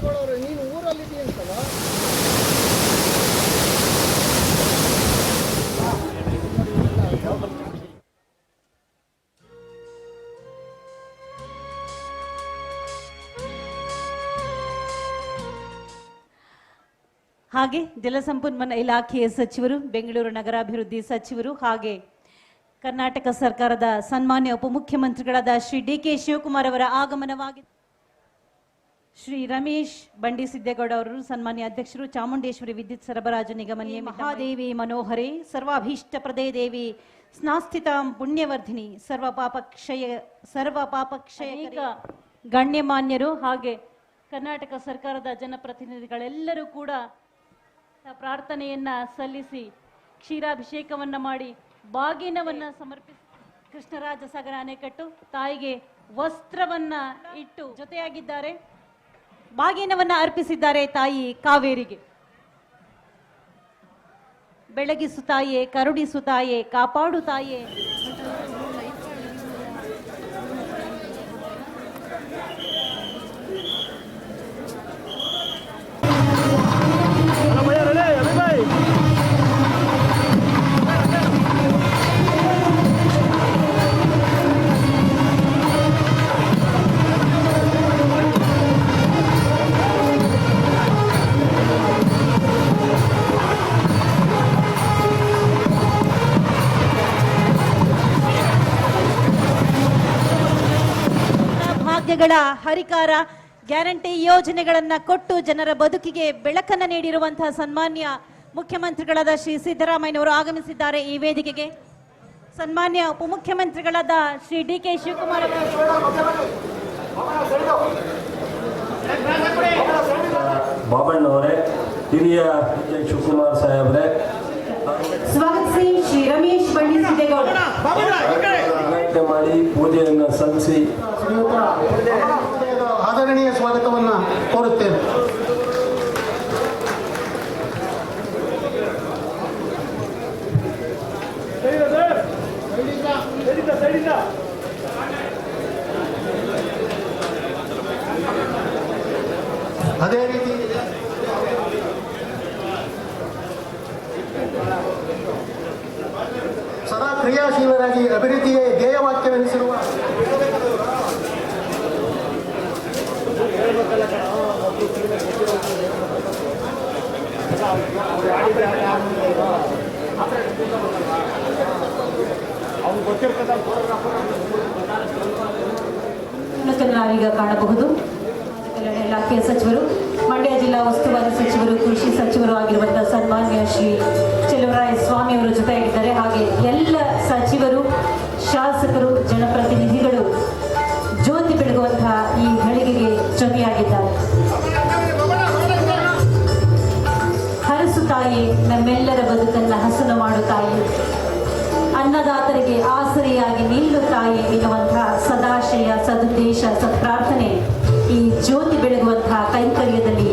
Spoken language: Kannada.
ಸಿದ್ದೇಗೌಡವರು ನೀನು ಊರಲ್ಲಿದ್ದೀಯ ಅಂತಲ್ಲ? ಹಾಗೆ ಜಲಸಂಪನ್ಮೂಲ ಇಲಾಖೆಯ ಸಚಿವರು, ಬೆಂಗಳೂರು ನಗರಾಭಿವೃದ್ಧಿ ಸಚಿವರು ಹಾಗೆ ಕರ್ನಾಟಕ ಸರ್ಕಾರದ ಸನ್ಮಾನ್ಯ ಉಪಮುಖ್ಯಮಂತ್ರಿಗಳಾದ ಶ್ರೀ ಡಿ ಕೆ ಶಿವಕುಮಾರ್ ಅವರ ಆಗಮನವಾಗಿದೆ ಶ್ರೀ ರಮೇಶ್ ಬಂಡಿ ಸಿದ್ದೇಗೌಡ ಅವರು ಸನ್ಮಾನ್ಯ ಅಧ್ಯಕ್ಷರು ಚಾಮುಂಡೇಶ್ವರಿ ವಿದ್ಯುತ್ ಸರಬರಾಜು ನಿಗಮ ಮಹಾದೇವಿ ಮನೋಹರಿ ಸರ್ವಾಭೀಷ್ಟ ಪ್ರದೇ ದೇವಿ ಸ್ನಾಸ್ಥಿತ ಪುಣ್ಯವರ್ಧಿನಿ ಸರ್ವ ಪಾಪಕ್ಷಯ ಸರ್ವ ಪಾಪಕ್ಷಯ ಗಣ್ಯಮಾನ್ಯರು ಹಾಗೆ ಕರ್ನಾಟಕ ಸರ್ಕಾರದ ಜನಪ್ರತಿನಿಧಿಗಳೆಲ್ಲರೂ ಕೂಡ ಪ್ರಾರ್ಥನೆಯನ್ನ ಸಲ್ಲಿಸಿ ಕ್ಷೀರಾಭಿಷೇಕವನ್ನ ಮಾಡಿ ಬಾಗಿನವನ್ನ ಸಮರ್ಪಿಸಿ ಕೃಷ್ಣರಾಜ ಸಾಗರ ಅಣೆಕಟ್ಟು ತಾಯಿಗೆ ವಸ್ತ್ರವನ್ನ ಇಟ್ಟು ಜೊತೆಯಾಗಿದ್ದಾರೆ. ಬಾಗಿನವನ್ನ ಅರ್ಪಿಸಿದ್ದಾರೆ ತಾಯಿ ಕಾವೇರಿಗೆ. ಬೆಳಗಿಸು ತಾಯೇ ಕರುಣಿಸು ತಾಯೇ ಕಾಪಾಡು ತಾಯೇ. ಭಾಗ್ಯಗಳ ಹರಿಕಾರ ಗ್ಯಾರಂಟಿ ಯೋಜನೆಗಳನ್ನ ಕೊಟ್ಟು ಜನರ ಬದುಕಿಗೆ ಬೆಳಕನ್ನ ನೀಡಿರುವಂತಹ ಸನ್ಮಾನ್ಯ ಮುಖ್ಯಮಂತ್ರಿಗಳಾದ ಶ್ರೀ ಸಿದ್ದರಾಮಯ್ಯನವರು ಆಗಮಿಸಿದ್ದಾರೆ ಈ ವೇದಿಕೆಗೆ. ಸನ್ಮಾನ್ಯ ಉಪಮುಖ್ಯಮಂತ್ರಿಗಳಾದ ಶ್ರೀ ಡಿ ಕೆ ಶಿವಕುಮಾರ್ ಅವರು ಬಾಬಣ್ಣವರೇ ಹಿರಿಯ ಶಿವಕುಮಾರ್ ಸಾಹೇಬ್ರೆ. ಸ್ವಾಗತಿಸಿ ಶ್ರೀ ರಮೇಶ್ ಮಾಡಿ ಪೂಜೆಯನ್ನು ಸ್ವಾಗತವನ್ನು ಕೋರುತ್ತೇನೆ. ಅದೇ ರೀತಿ ಸದಾ ಕ್ರಿಯಾಶೀಲರಾಗಿ ಅಭಿವೃದ್ಧಿಯೇ ಧ್ಯೇಯವಾಕ್ಯವೆನಿಸಿರುವ ನಾವೀಗ ಕಾಣಬಹುದು. ಇಲಾಖೆಯ ಸಚಿವರು, ಮಂಡ್ಯ ಜಿಲ್ಲಾ ಉಸ್ತುವಾರಿ ಸಚಿವರು, ಕೃಷಿ ಸಚಿವರು ಆಗಿರುವಂತಹ ಸನ್ಮಾನ್ಯ ಶ್ರೀ ಚೆಲುವರಾಯ ಸ್ವಾಮಿ ಅವರು ಜೊತೆಯಾಗಿದ್ದಾರೆ. ಹಾಗೆ ಎಲ್ಲ ಸಚಿವರು, ಶಾಸಕರು ಜನಪ್ರತಿನಿಧಿಗಳು ತಾಯಿ ಅನ್ನದಾತರಿಗೆ ಆಸರೆಯಾಗಿ ನಿಲ್ಲು ತಾಯಿ ಎನ್ನುವಂತಹ ಸದಾಶಯ ಸದುದ್ದೇಶ ಸತ್ಪ್ರಾರ್ಥನೆ ಈ ಜ್ಯೋತಿ ಬೆಳಗುವಂತಹ ಕೈಂಕರ್ಯದಲ್ಲಿ